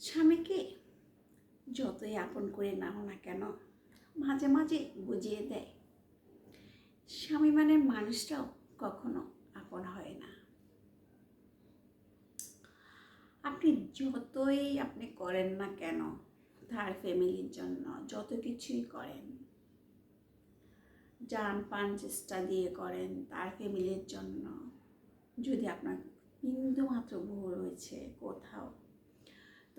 স্বামীকে যতই আপন করে নাও না কেন, মাঝে মাঝে বুঝিয়ে দেয়। স্বামী মানে মানুষটাও কখনো আপন হয় না। আপনি যতই আপনি করেন না কেন, তার ফ্যামিলির জন্য যত কিছুই করেন, যান পান চেষ্টা দিয়ে করেন, তার ফ্যামিলির জন্য যদি আপনার বিন্দুমাত্র ভুল হয়েছে কোথাও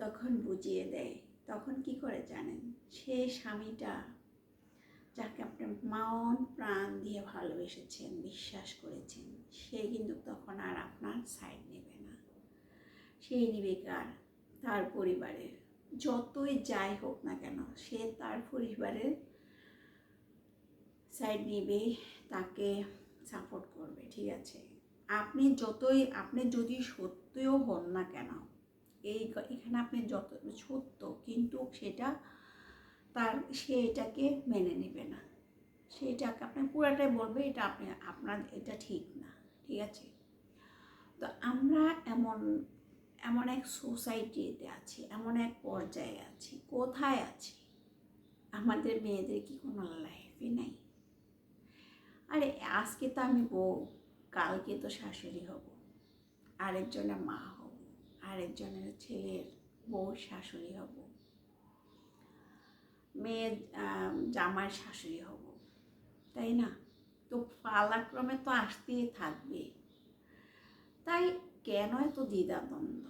তখন বুঝিয়ে দেয়। তখন কি করে জানেন? সে স্বামীটা যাকে আপনি মন প্রাণ দিয়ে ভালোবেসেছেন, বিশ্বাস করেছেন, সে কিন্তু তখন আর আপনার সাইড নেবে না। সেই নিবে কার তার পরিবারের, যতই যাই হোক না কেন, সে তার পরিবারের সাইড নেবে, তাকে সাপোর্ট করবে, ঠিক আছে? আপনি যতই, আপনি যদি সত্যও হন না কেন এই এখানে আপনি যত, সত্য, কিন্তু সেটা তার, সে এটাকে মেনে নেবে না। সে এটাকে আপনার পুরাটাই বলবে, এটা আপনি, আপনার, এটা ঠিক না, ঠিক আছে? তো আমরা এমন এমন এক সোসাইটিতে আছি, এমন এক পর্যায়ে আছি, কোথায় আছি? আমাদের মেয়েদের কি কোনো লাইফই নাই? আরে, আজকে তো আমি বউ, কালকে তো শাশুড়ি হব, আরেকজনের মা আরেকজনের ছেলের বউ শাশুড়ি হব। মেয়ে জামার শাশুড়ি হব। তাই না? তো পালাক্রমে তো আসতেই থাকবে। তাই কেন এত দ্বিধাদ্বন্দ্ব?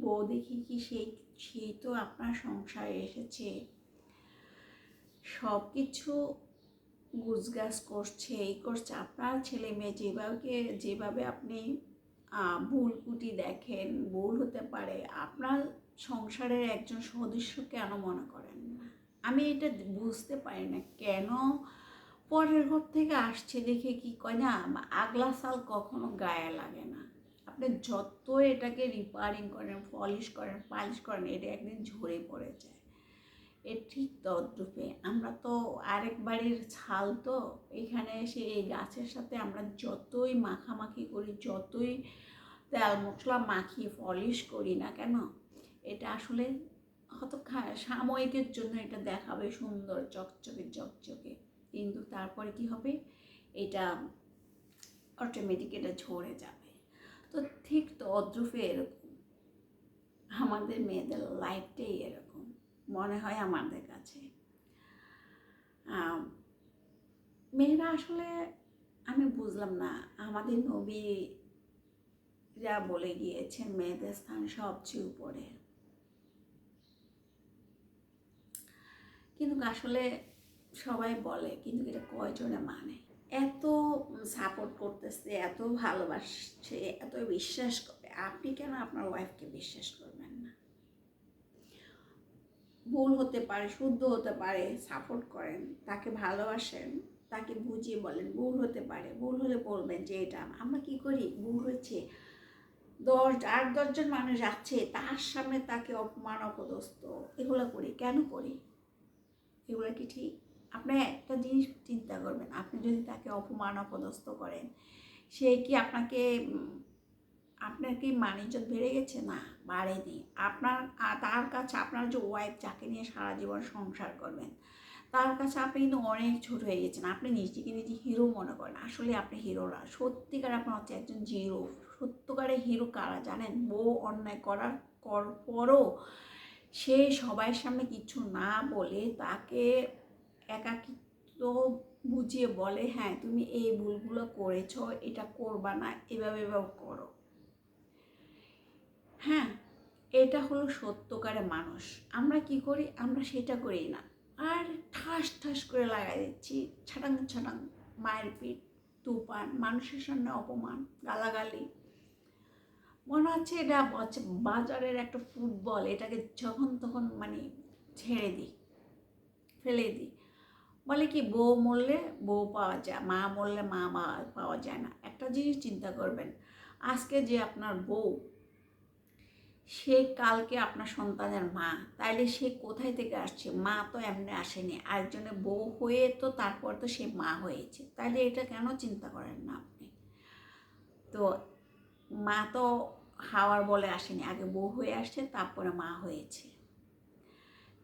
বউ দেখি কি সেই সেই তো আপনার সংসারে এসেছে। সব কিছু গুজগাছ করছে, এই করছে। আপনার ছেলে মেয়ে যেভাবে যেভাবে আপনি ভুল কুটি দেখেন, ভুল হতে পারে। আপনার সংসারের একজন সদস্য কেন মনে করেন না? আমি এটা বুঝতে পারি না। কেন পরের ঘর থেকে আসছে দেখে কি কয় না আগলা সাল কখনো গায়ে লাগে না। আপনি যত এটাকে রিপেয়ারিং করেন পলিশ করেন পালিশ করেন, এটা একদিন ঝরে পড়ে যায়। এ ঠিক তদ্রূপে। আমরা তো আরেক বাড়ির ছাল তো, এখানে এসে এই গাছের সাথে আমরা যতই মাখামাখি করি, যতই তেল মশলা মাখিয়ে পলিশ করি না কেন, এটা আসলে হয়তো সাময়িকের জন্য এটা দেখাবে সুন্দর চকচকে চকচকে। কিন্তু তারপরে কি হবে? এটা অটোমেটিক এটা ঝরে যাবে। তো ঠিক তো অদ্রুপে এরকম। আমাদের মেয়েদের লাইফটাই এরকম। মনে হয় আমাদের কাছে। মেয়েরা আসলে আমি বুঝলাম না, আমাদের নবীরা বলে গিয়েছেন মেয়েদের স্থান সবচেয়ে উপরে। কিন্তু আসলে সবাই বলে, কিন্তু এটা কয়জনে মানে? এত সাপোর্ট করতেছে, এত ভালোবাসছে, এত বিশ্বাস করে আপনি কেন আপনার ওয়াইফকে বিশ্বাস করবেন না? ভুল হতে পারে, শুদ্ধ হতে পারে সাপোর্ট করেন, তাকে ভালোবাসেন, তাকে বুঝিয়ে বলেন, ভুল হতে পারে, ভুল হলে বলবেন যে এটা আমরা কি করি? ভুল হয়েছে। দশ, আট দশজন মানুষ যাচ্ছে তার সামনে তাকে অপমান, অপদস্থ, এগুলো করি। কেন করি? এগুলো কি ঠিক? আপনি একটা জিনিস চিন্তা করবেন, আপনি যদি তাকে অপমান, অপদস্থ করেন, সে কি আপনাকে আপনার কি মানিজ্যত বেড়ে গেছে? না, বাড়েনি। আপনার তার কাছে আপনার যে ওয়াইফ যাকে নিয়ে সারা জীবন সংসার করবেন, তার কাছে আপনি কিন্তু অনেক ছোট হয়ে গেছেন। আপনি নিজেকে নিজে হিরো মনে করেন। আসলে আপনি হিরো না। সত্যিকার আপনার হচ্ছে একজন জিরো সত্যকারের হিরো কারা জানেন? বউ অন্যায় করার কর, পরও সে সবার সামনে কিছু না বলে তাকে একাকিত্ব বুঝিয়ে বলে হ্যাঁ তুমি এই ভুলগুলো করেছ, এটা করবা না, এভাবে এভাবে করো। হ্যাঁ এটা হলো সত্যকারে মানুষ। আমরা কি করি? আমরা সেটা করি না। আর ঠাস ঠাস করে লাগাই দিচ্ছি। ছাটাং ছাটাং মায়ের পিঠ তুপান মানুষের সামনে অপমান, গালাগালি। মনে হচ্ছে এটা বাজারের একটা ফুটবল। এটাকে যখন তখন মানে ছেড়ে দিই, ফেলে দিই। বলে কি, বউ মরলে বউ পাওয়া যায়, মা মরলে মা পাওয়া যায় না। একটা জিনিস চিন্তা করবেন, আজকে যে আপনার বউ সে কালকে আপনার সন্তানের মা। তাইলে সে কোথায় থেকে আসছে? মা তো এমনি আসেনি। আরেকজনের বউ হয়ে তো তারপর তো সে মা হয়েছে। তাইলে এটা কেন চিন্তা করেন না আপনি? তো মা তো হাওয়ার বলে আসেনি। আগে বউ হয়ে আসছে, তারপরে মা হয়েছে।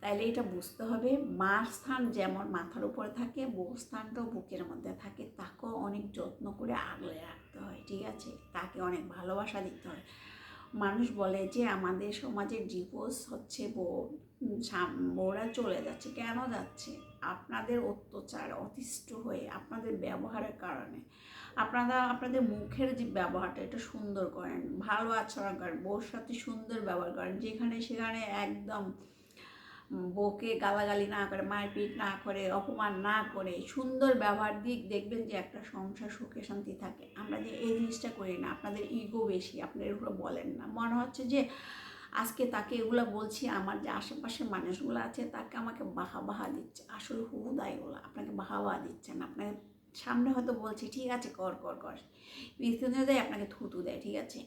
তাইলে এটা বুঝতে হবে, মার স্থান যেমন মাথার উপরে থাকে বউ স্থানটাও বুকের মধ্যে থাকে। তাকেও অনেক যত্ন করে আগলে রাখতে হয়, ঠিক আছে? তাকে অনেক ভালোবাসা দিতে হয়। মানুষ বলে যে আমাদের সমাজের ডিভোর্স হচ্ছে বউ বউরা চলে যাচ্ছে। কেন যাচ্ছে? আপনাদের অত্যাচার, অতিষ্ঠ হয়ে, আপনাদের ব্যবহারের কারণে। আপনারা, আপনাদের মুখের যে ব্যবহারটা, এটা সুন্দর করেন। ভালো আচরণ করেন, বউর সাথে সুন্দর ব্যবহার করেন। যেখানে সেখানে একদম বউকে গালাগালি না করে, মারপিট না করে, অপমান না করে, সুন্দর ব্যবহার দিক দেখবেন যে একটা সংসার সুখে শান্তি থাকে। আমরা যে এই জিনিসটা করি না, আপনাদের ইগো বেশি, আপনারা এগুলো বলেন না। মনে হচ্ছে যে আজকে তাকে এগুলো বলছি, আমার যে আশেপাশে মানুষগুলো আছে, তাকে আমাকে বাহা বাহা দিচ্ছে। আসলে হুদাই এগুলো আপনাকে বাহা বাহা দিচ্ছে না। আপনাকে সামনে হয়তো বলছি, ঠিক আছে, কর কর কর। পিছনে দেয়, আপনাকে থুতু দেয়, ঠিক আছে?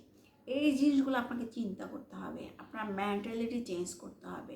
এই জিনিসগুলো আপনাকে চিন্তা করতে হবে, আপনার মেন্টালিটি চেঞ্জ করতে হবে।